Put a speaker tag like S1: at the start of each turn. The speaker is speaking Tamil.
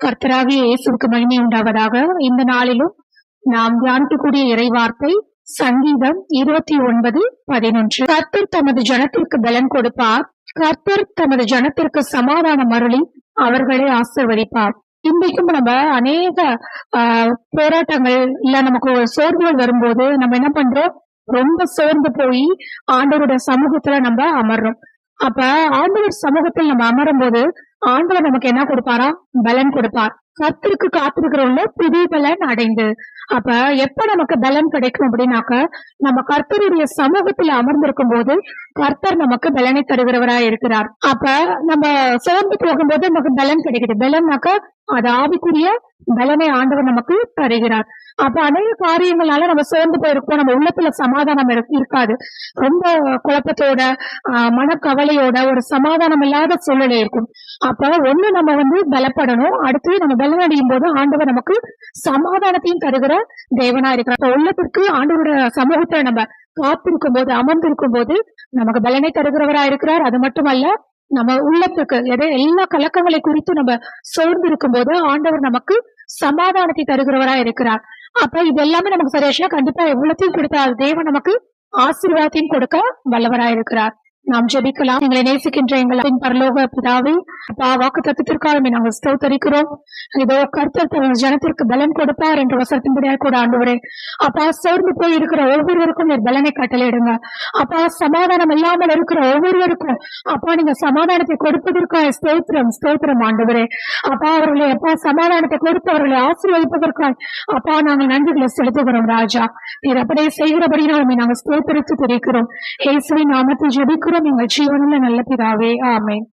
S1: கர்த்தராகிய இயேசுவுக்கு மகிமை உண்டாவதாக. இந்த நாளிலும் நாம் தியானிக்கக்கூடிய இறைவார்த்தை சங்கீதம் இருபத்தி ஒன்பது பதினொன்று. கர்த்தர் தமது ஜனத்திற்கு பலன் கொடுப்பார். கர்த்தர் தமது ஜனத்திற்கு சமாதானம் அருளி அவர்களை ஆசிர்வதிப்பார். இன்றைக்கும் நம்ம அநேக ஆஹ், போராட்டங்கள் இல்ல நமக்கு ஒரு சோர்வுகள் வரும்போது நம்ம என்ன பண்றோம்? ரொம்ப சோர்ந்து போய் ஆண்டவருடைய சமூகத்துல நம்ம அமர்றோம். அப்ப ஆண்டவர் சமூகத்தில் நம்ம அமரும் போது ஆண்டவர் நமக்கு என்ன கொடுப்பாரா? பலன் கொடுப்பார். கத்திற்கு காத்திருக்கிறவங்க புது பலன் அடைந்து அப்ப எப்ப நமக்கு பலன் கிடைக்கும் அப்படின்னாக்க நம்ம கர்த்தருடைய சமூகத்துல அமர்ந்திருக்கும் போது கர்த்தர் நமக்கு பலனை தருகிறவரா இருக்கிறார். அப்ப நம்ம சோர்ந்து போகும்போது நமக்கு பலன் கிடைக்குது. பலன்னாக்க அது ஆவிக்குரிய பலனை ஆண்டவர் நமக்கு தருகிறார். அப்ப அநேக காரியங்களால நம்ம சோர்ந்து போயிருக்கோம் நம்ம உள்ளத்துல சமாதானம் இருக்காது. ரொம்ப குழப்பத்தோட மனக்கவலையோட ஒரு சமாதானம் இல்லாத சூழ்நிலை இருக்கும். அப்ப ஒண்ணு நம்ம வந்து பலப்படணும். அடுத்து நம்ம பலனடையும் போது ஆண்டவர் நமக்கு சமாதானத்தையும் தருகிற தேவனா இருக்கிறார் அப்ப உள்ளத்திற்கு ஆண்டவரோட சமூகத்தை நம்ம காத்திருக்கும் போது அமர்ந்திருக்கும் போது நமக்கு பலனை தருகிறவரா இருக்கிறார் அது மட்டுமல்ல நம்ம உள்ளத்துக்கு எதை எல்லா கலக்கங்களை குறித்து நம்ம சோர்ந்து இருக்கும் போது ஆண்டவர் நமக்கு சமாதானத்தை தருகிறவரா இருக்கிறார் அப்ப இது எல்லாமே நமக்கு சரியாச்சுன்னா கண்டிப்பா எவ்வளத்தையும் கொடுத்தா தேவன் நமக்கு ஆசீர்வாதத்தையும் கொடுக்க வல்லவராயிருக்கிறார். நாம் ஜெபிக்கலாம். எங்களை நேசிக்கின்ற எங்களின் பரலோக பிதாவை அப்பா வாக்கு தத்துவத்திற்காக நாங்கள் ஸ்தோத்தரிக்கிறோம். இதோ கர்த்தர் தனது ஜனத்திற்கு பலன் கொடுப்பார் என்ற வசத்தின்படியாக கூட ஆண்டுவரே அப்பா சோர்ந்து போய் இருக்கிற ஒவ்வொருவருக்கும் நீர் பலனை கட்டளையிடுங்க அப்பா சமாதானம் இல்லாமல் இருக்கிற ஒவ்வொருவருக்கும் அப்பா நீங்க சமாதானத்தை கொடுப்பதற்காக ஸ்தோத்திரம் ஸ்தோத்திரம் ஆண்டுவரே. அப்பா அவர்களை அப்பா சமாதானத்தை கொடுத்து அவர்களை ஆசீர்வதிப்பதற்காக அப்பா நாங்கள் நன்றிகளை செலுத்துகிறோம் ராஜா. நீர் அப்படியே செய்கிறபடி நாங்கள் ஸ்தோத்திரித்து தெரிவிக்கிறோம். இயேசுவின் நாமத்தை ஜெபிக்கிறோம். எங்கள் ஜீவனுள்ள நல்ல பிதாவே ஆமேன்